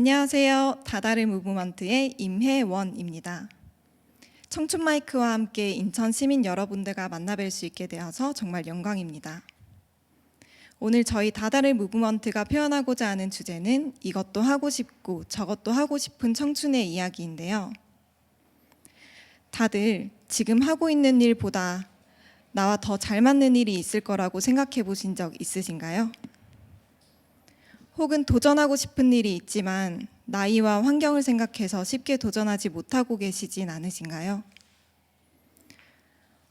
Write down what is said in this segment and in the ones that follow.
안녕하세요. 다다르 무브먼트의 임혜원입니다. 청춘 마이크와 함께 인천 시민 여러분들과 만나뵐 수 있게 되어서 정말 영광입니다. 오늘 저희 다다르 무브먼트가 표현하고자 하는 주제는 이것도 하고 싶고 저것도 하고 싶은 청춘의 이야기인데요. 다들 지금 하고 있는 일보다 나와 더 잘 맞는 일이 있을 거라고 생각해 보신 적 있으신가요? 혹은 도전하고 싶은 일이 있지만 나이와 환경을 생각해서 쉽게 도전하지 못하고 계시진 않으신가요?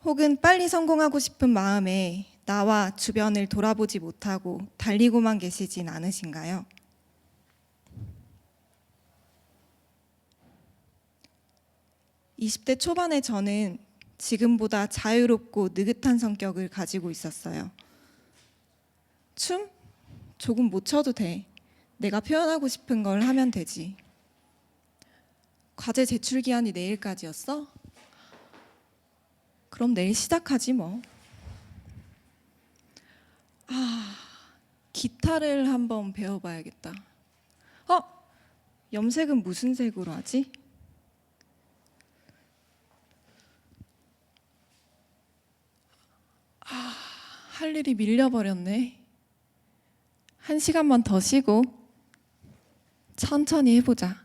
혹은 빨리 성공하고 싶은 마음에 나와 주변을 돌아보지 못하고 달리고만 계시진 않으신가요? (20대) 초반에 저는 지금보다 자유롭고 느긋한 성격을 가지고 있었어요. 춤? 조금 못 춰도 돼. 내가 표현하고 싶은 걸 하면 되지. 과제 제출 기한이 내일까지였어? 그럼 내일 시작하지 뭐. 아, 기타를 한번 배워봐야겠다. 어? 염색은 무슨 색으로 하지? 아, 할 일이 밀려버렸네. 한 시간만 더 쉬고 천천히 해보자.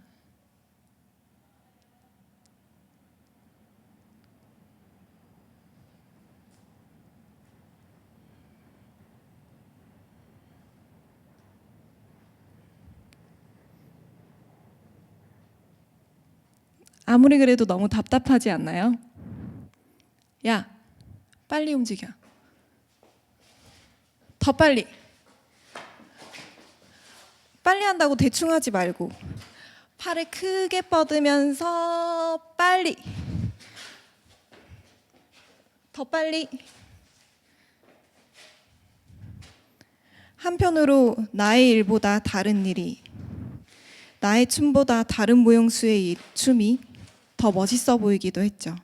아무리 그래도 너무 답답하지 않나요? 야, 빨리 움직여. 더 빨리. 빨리 한다고 대충 하지 말고 팔을 크게 뻗으면서 빨리 더 빨리 한편으로 나의 일보다 다른 일이 나의 춤보다 다른 모형수의 이 춤이 더 멋있어 보이기도 했죠.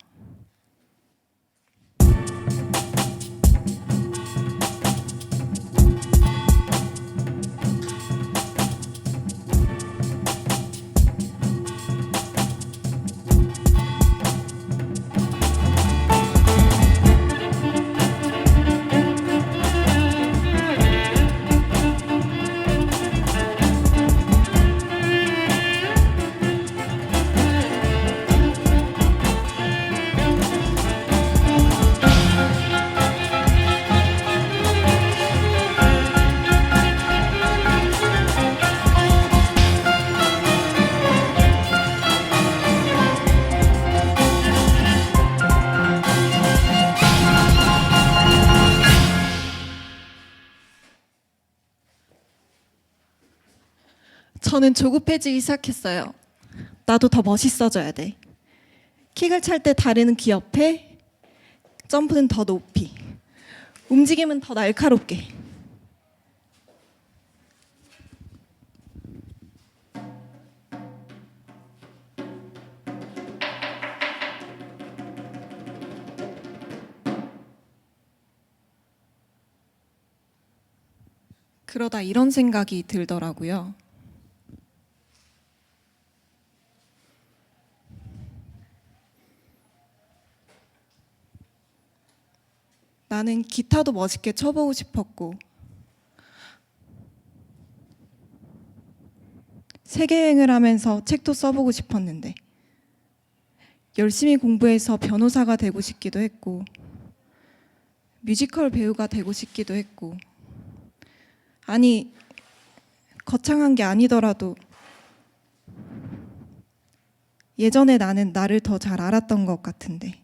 저는 조급해지기 시작했어요. 나도 더 멋있어져야 돼. 킥을 찰 때 다리는 귀 옆에, 점프는 더 높이, 움직임은 더 날카롭게. 그러다 이런 생각이 들더라고요. 나는 기타도 멋있게 쳐보고 싶었고 세계 여행을 하면서 책도 써보고 싶었는데 열심히 공부해서 변호사가 되고 싶기도 했고 뮤지컬 배우가 되고 싶기도 했고 아니 거창한 게 아니더라도 예전에 나는 나를 더 잘 알았던 것 같은데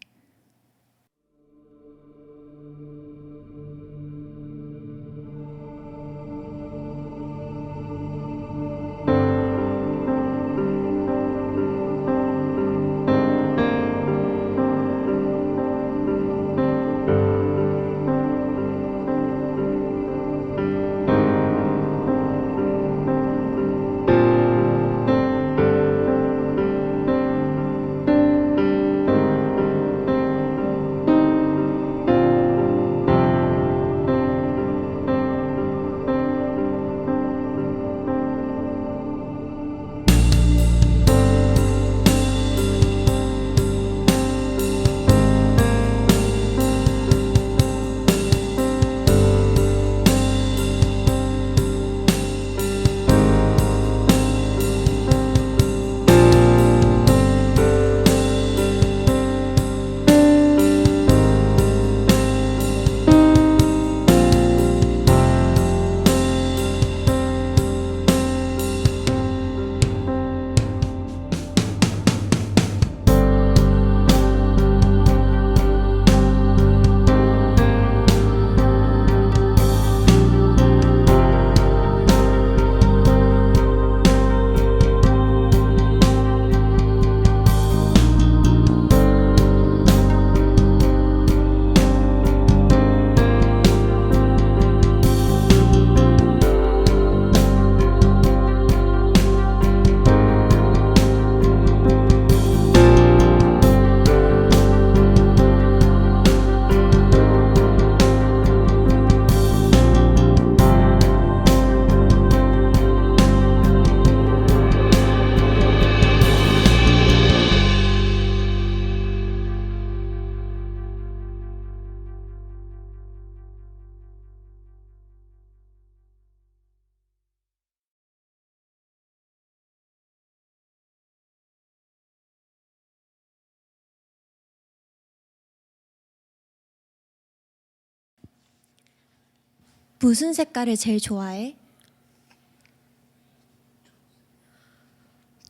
무슨 색깔을 제일 좋아해?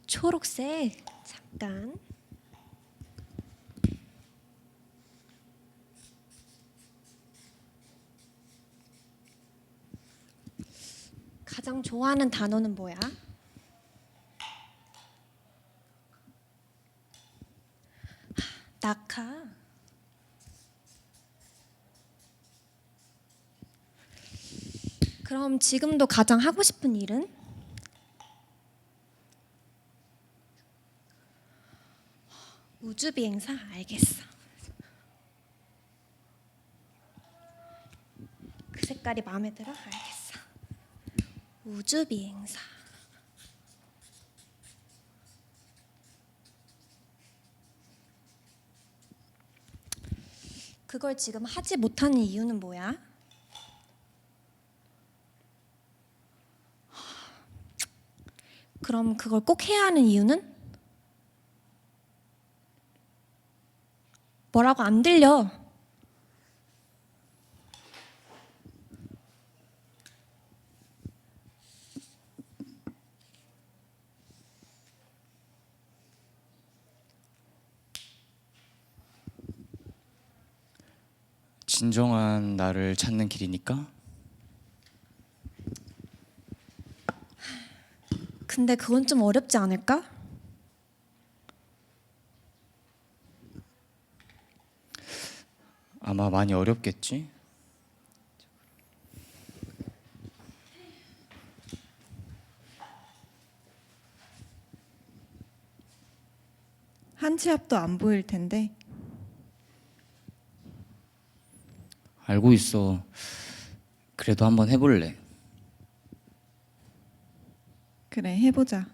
초록색. 잠깐. 가장 좋아하는 단어는 뭐야? 낙하. 그럼 지금도 가장 하고 싶은 일은? 우주 비행사 알겠어. 그 색깔이 마음에 들어? 알겠어. 우주 비행사. 그걸 지금 하지 못하는 이유는 뭐야? 그럼 그걸 꼭 해야 하는 이유는? 뭐라고 안 들려? 진정한 나를 찾는 길이니까 근데 그건 좀 어렵지 않을까? 아마 많이 어렵겠지. 한치 앞도 안 보일 텐데 알고 있어. 그래도 한번 해볼래. 그래 해보자.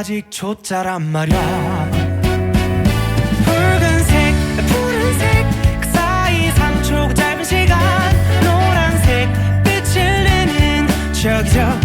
아직 초짜란 말야. 붉은색 푸른색 그 사이 3초 짧은 시간. 노란색 빛을 내는 저기 저